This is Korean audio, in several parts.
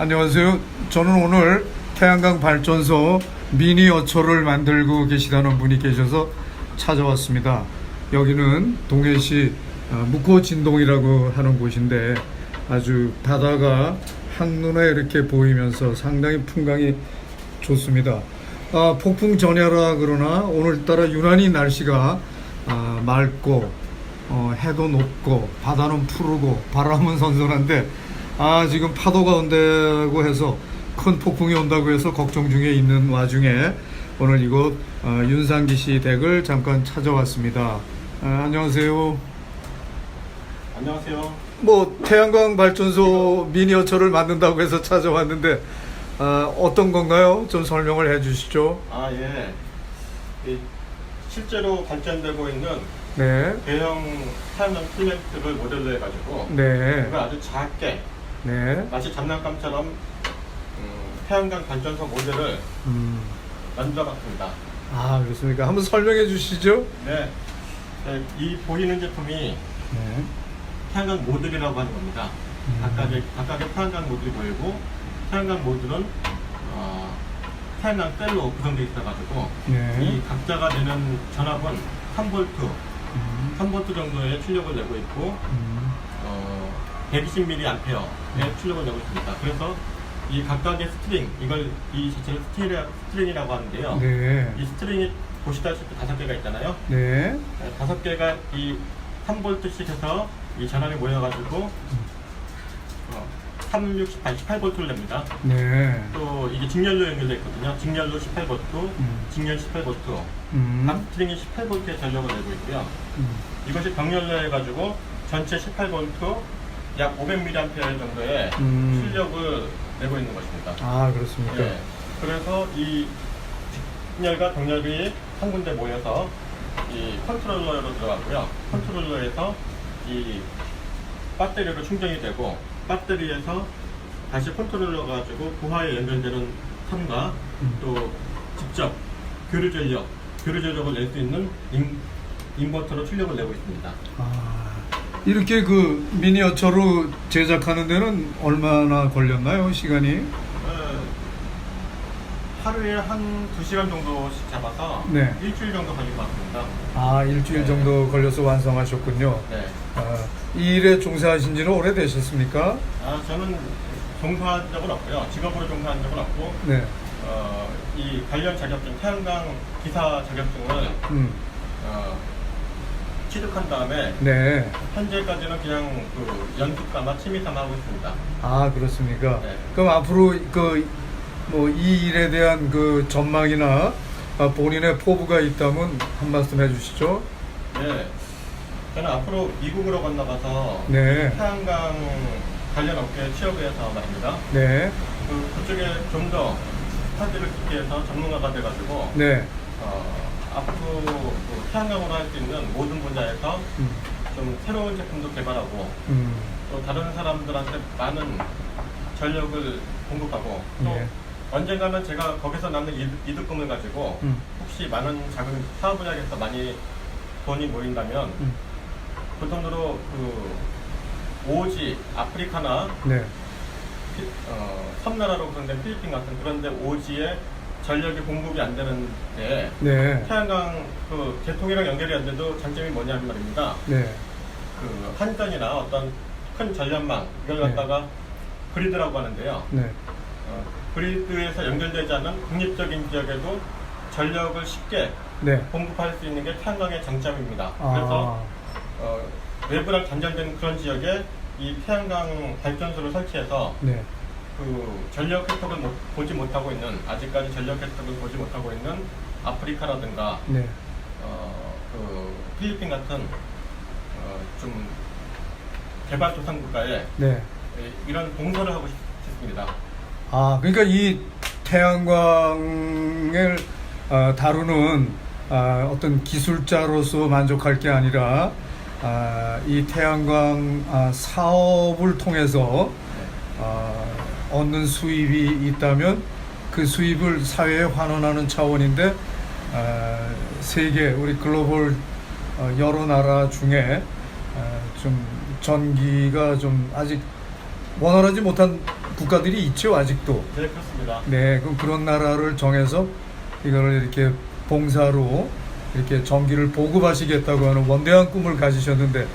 안녕하세요. 저는 오늘 태양광 발전소 미니 어초를 만들고 계시다는 분이 계셔서 찾아왔습니다. 여기는 동해시 어, 묵호진동이라고 하는 곳인데 아주 바다가 한눈에 이렇게 보이면서 상당히 풍광이 좋습니다. 아, 폭풍 전야라 그러나 오늘따라 유난히 날씨가 아, 맑고 어, 해도 높고 바다는 푸르고 바람은 선선한데 아 지금 파도가 온다고 해서 큰 폭풍이 온다고 해서 걱정 중에 있는 와중에 오늘 이곳 어, 윤상기 씨 댁을 잠깐 찾아왔습니다. 아, 안녕하세요. 안녕하세요. 뭐 태양광 발전소 미니어처를 만든다고 해서 찾아왔는데 아, 어떤 건가요? 좀 설명을 해주시죠. 아 예. 이 실제로 발전되고 있는 네, 대형 태양광 필멘트를 모델로 해가지고 네, 그걸 아주 작게 네. 마치 장난감처럼 음, 태양광 발전소 모델을 음, 만들어봤습니다. 아 그렇습니까? 한번 설명해 주시죠. 네. 네, 이 보이는 제품이 네. 태양광 모듈이라고 하는 겁니다. 음. 각각의 각각의 태양광 모듈이 보이고 태양광 모듈은 어, 태양광 셀로 구성되어 있어가지고 네. 이 각자가 내는 전압은 3V, 음, 3V 정도의 출력을 내고 있고 음, 어, 120mAh의 출력을 내고 있습니다. 그래서 이 각각의 스트링, 이걸 이 자체를 스트링, 스트링이라고 하는데요. 네. 이 스트링이 보시다시피 다섯 개가 있잖아요. 네. 네, 다섯 개가 이 3V씩 해서 이 전압이 모여가지고 어, 3, 6, 18, 18V를 냅니다. 네. 또 이게 직렬로 연결되어 있거든요. 직렬로 18V, 음. 직렬 18V. 음. 각 스트링이 18V의 전력을 내고 있고요. 음. 이것이 병렬로 해가지고 전체 18V 약 500mAh 정도의 음. 출력을 내고 있는 것입니다. 아 그렇습니까? 예. 그래서 이 직렬과 병렬이 한 군데 모여서 이 컨트롤러로 들어가고요. 컨트롤러에서 이 배터리로 충전이 되고 배터리에서 다시 컨트롤러 가지고 부하에 연결되는 선과 음. 또 직접 교류 전력, 교류 전력을 낼 수 있는 인, 인버터로 출력을 내고 있습니다. 아 이렇게 그 미니어처로 제작하는 데는 얼마나 걸렸나요? 시간이? 어, 하루에 한 2시간 정도씩 잡아서 네. 일주일 정도 걸릴 것 같습니다. 아 일주일 네. 정도 걸려서 완성하셨군요. 네. 아, 이 일에 종사하신 지는 오래되셨습니까? 아, 저는 종사한 적은 없고요. 직업으로 종사한 적은 없고, 네. 어, 이 관련 자격증, 태양광 기사 자격증을 음. 어, 취득한 다음에 네. 현재까지는 그냥 그 연습 삼아 취미 삼아 하고 있습니다. 아 그렇습니까? 네. 그럼 앞으로 그 뭐 이 일에 대한 그 전망이나 아, 본인의 포부가 있다면 한 말씀 해주시죠. 네. 저는 앞으로 미국으로 건너가서 네. 태양광 관련 업계에 취업을 해서 말입니다. 네. 그, 그쪽에 좀 더 스타디를 깊게 해서 전문가가 돼가지고 네. 어, 앞으로 그 태양광으로 할 수 있는 모든 분야에서 음. 좀 새로운 제품도 개발하고 음. 또 다른 사람들한테 많은 전력을 공급하고 또 예. 언젠가는 제가 거기서 남는 이득, 이득금을 가지고 음. 혹시 많은 작은 사업 분야에서 많이 돈이 모인다면 음. 그 돈으로 그 오지 아프리카나 네. 피- 어, 섬나라로 구성된 필리핀 같은 그런데 오지에 전력이 공급이 안 되는데 네. 태양광 그 개통이랑 연결이 안 돼도 장점이 뭐냐면 말입니다. 네. 그 한전이나 어떤 큰 전력망 이걸 네. 갖다가 그리드라고 하는데요. 네. 어, 그리드에서 연결되지 않은 국립적인 지역에도 전력을 쉽게 네. 공급할 수 있는 게 태양광의 장점입니다. 아. 그래서 어, 외부랑 단절된 그런 지역에 이 태양광 발전소를 설치해서 네. 그 전력 혜택을 못- 보지 못하고 있는 아직까지 전력 혜택을 보지 못하고 있는 아프리카라든가 네. 어, 그 필리핀 같은 어, 좀 개발도상 국가에 네. 이런 봉사를 하고 싶- 싶습니다. 아, 그러니까 이 태양광을 아, 다루는 아, 어떤 기술자로서 만족할 게 아니라 아, 이 태양광 아, 사업을 통해서 아, 얻는 수입이 있다면 그 수입을 사회에 환원하는 차원인데 아, 세계 우리 글로벌 어, 여러 나라 중에 아, 좀 전기가 좀 아직 원활하지 못한 국가들이 있죠 아직도. 네, 그렇습니다. 네, 그럼 그런 나라를 정해서 이거를 이렇게 봉사로 이렇게 전기를 보급하시겠다고 하는 원대한 꿈을 가지셨는데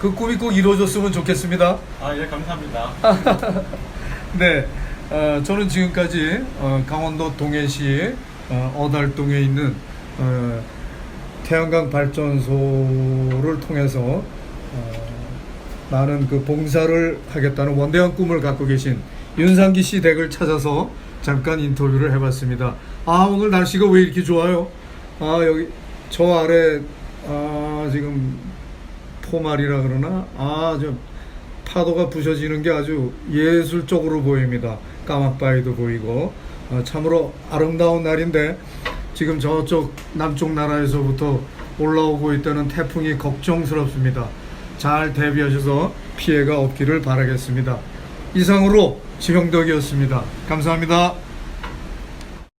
그 꿈이 꼭 이루어졌으면 좋겠습니다. 아, 예, 감사합니다. 네, 어, 저는 지금까지 어, 강원도 동해시 어, 어달동에 있는 어, 태양광 발전소를 통해서 어, 많은 그 봉사를 하겠다는 원대한 꿈을 갖고 계신 윤상기 씨 댁을 찾아서 잠깐 인터뷰를 해봤습니다. 아 오늘 날씨가 왜 이렇게 좋아요? 아 여기 저 아래 아 지금 포말이라 그러나 아저 파도가 부셔지는 게 아주 예술적으로 보입니다. 까막바위도 보이고 어, 참으로 아름다운 날인데 지금 저쪽 남쪽 나라에서부터 올라오고 있다는 태풍이 걱정스럽습니다. 잘 대비하셔서 피해가 없기를 바라겠습니다. 이상으로 지형덕이었습니다. 감사합니다.